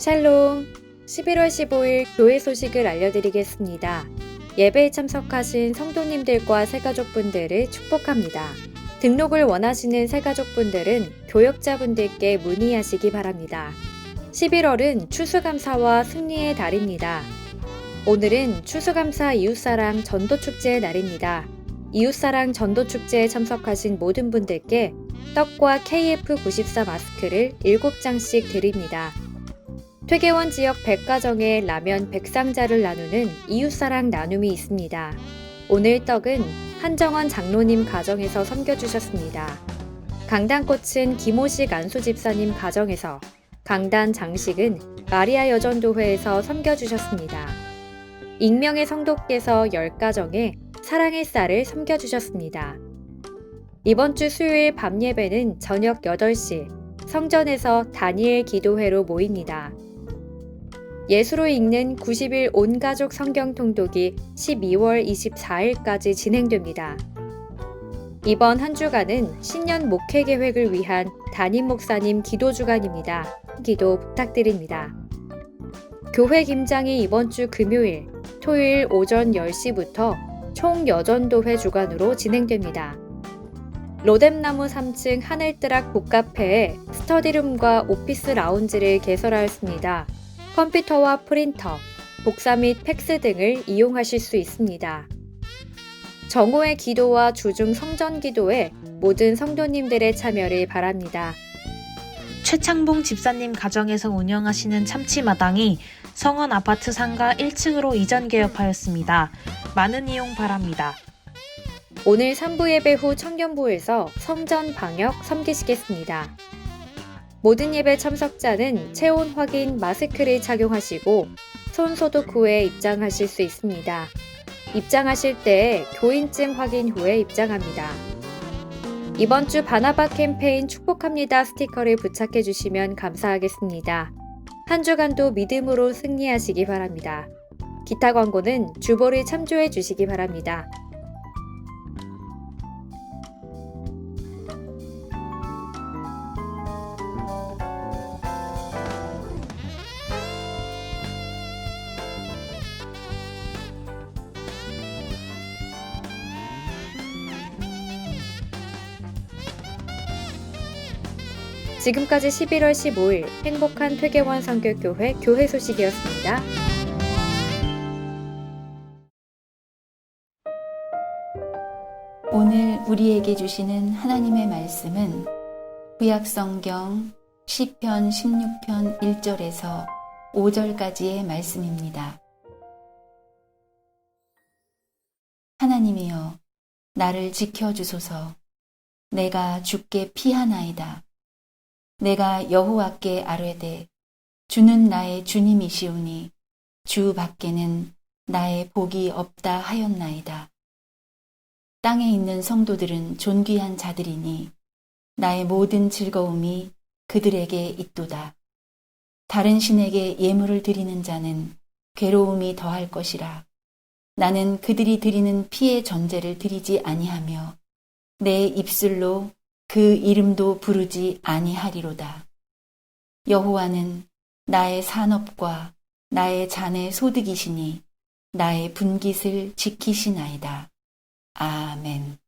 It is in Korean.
샬롬. 11월 15일 교회 소식을 알려드리겠습니다. 예배에 참석하신 성도님들과 새가족분들을 축복합니다. 등록을 원하시는 새가족분들은 교역자분들께 문의하시기 바랍니다. 11월은 추수감사와 승리의 달입니다. 오늘은 추수감사 이웃사랑 전도축제의 날입니다. 이웃사랑 전도축제에 참석하신 모든 분들께 떡과 KF94 마스크를 7장씩 드립니다. 퇴계원 지역 100가정에 라면 100상자를 나누는 이웃사랑 나눔이 있습니다. 오늘 떡은 한정원 장로님 가정에서 섬겨주셨습니다. 강단꽃은 김호식 안수 집사님 가정에서, 강단 장식은 마리아 여전도회에서 섬겨주셨습니다. 익명의 성도께서 10가정에 사랑의 쌀을 섬겨주셨습니다. 이번 주 수요일 밤 예배는 저녁 8시 성전에서 다니엘 기도회로 모입니다. 예수로 읽는 90일 온가족 성경 통독이 12월 24일까지 진행됩니다. 이번 한 주간은 신년 목회 계획을 위한 담임 목사님 기도 주간입니다. 기도 부탁드립니다. 교회 김장이 이번 주 금요일, 토요일 오전 10시부터 총 여전도회 주간으로 진행됩니다. 로뎀나무 3층 하늘뜨락 복카페에 스터디룸과 오피스 라운지를 개설하였습니다. 컴퓨터와 프린터, 복사 및 팩스 등을 이용하실 수 있습니다. 정오의 기도와 주중 성전 기도에 모든 성도님들의 참여를 바랍니다. 최창봉 집사님 가정에서 운영하시는 참치마당이 성원 아파트 상가 1층으로 이전 개업하였습니다. 많은 이용 바랍니다. 오늘 3부 예배 후 청년부에서 성전 방역 섬기시겠습니다. 모든 예배 참석자는 체온 확인 마스크를 착용하시고 손 소독 후에 입장하실 수 있습니다. 입장하실 때 교인증 확인 후에 입장합니다. 이번 주 바나바 캠페인 축복합니다 스티커를 부착해 주시면 감사하겠습니다. 한 주간도 믿음으로 승리하시기 바랍니다. 기타 광고는 주보를 참조해 주시기 바랍니다. 지금까지 11월 15일 행복한 퇴계원 성결교회 교회 소식이었습니다. 오늘 우리에게 주시는 하나님의 말씀은 구약 성경 시편 16편 1절에서 5절까지의 말씀입니다. 하나님이여 나를 지켜 주소서 내가 주께 피하나이다. 내가 여호와께 아뢰되 주는 나의 주님이시오니 주 밖에는 나의 복이 없다 하였나이다. 땅에 있는 성도들은 존귀한 자들이니 나의 모든 즐거움이 그들에게 있도다. 다른 신에게 예물을 드리는 자는 괴로움이 더할 것이라. 나는 그들이 드리는 피의 전제를 드리지 아니하며 내 입술로 그 이름도 부르지 아니하리로다. 여호와는 나의 산업과 나의 잔의 소득이시니 나의 분깃을 지키시나이다. 아멘.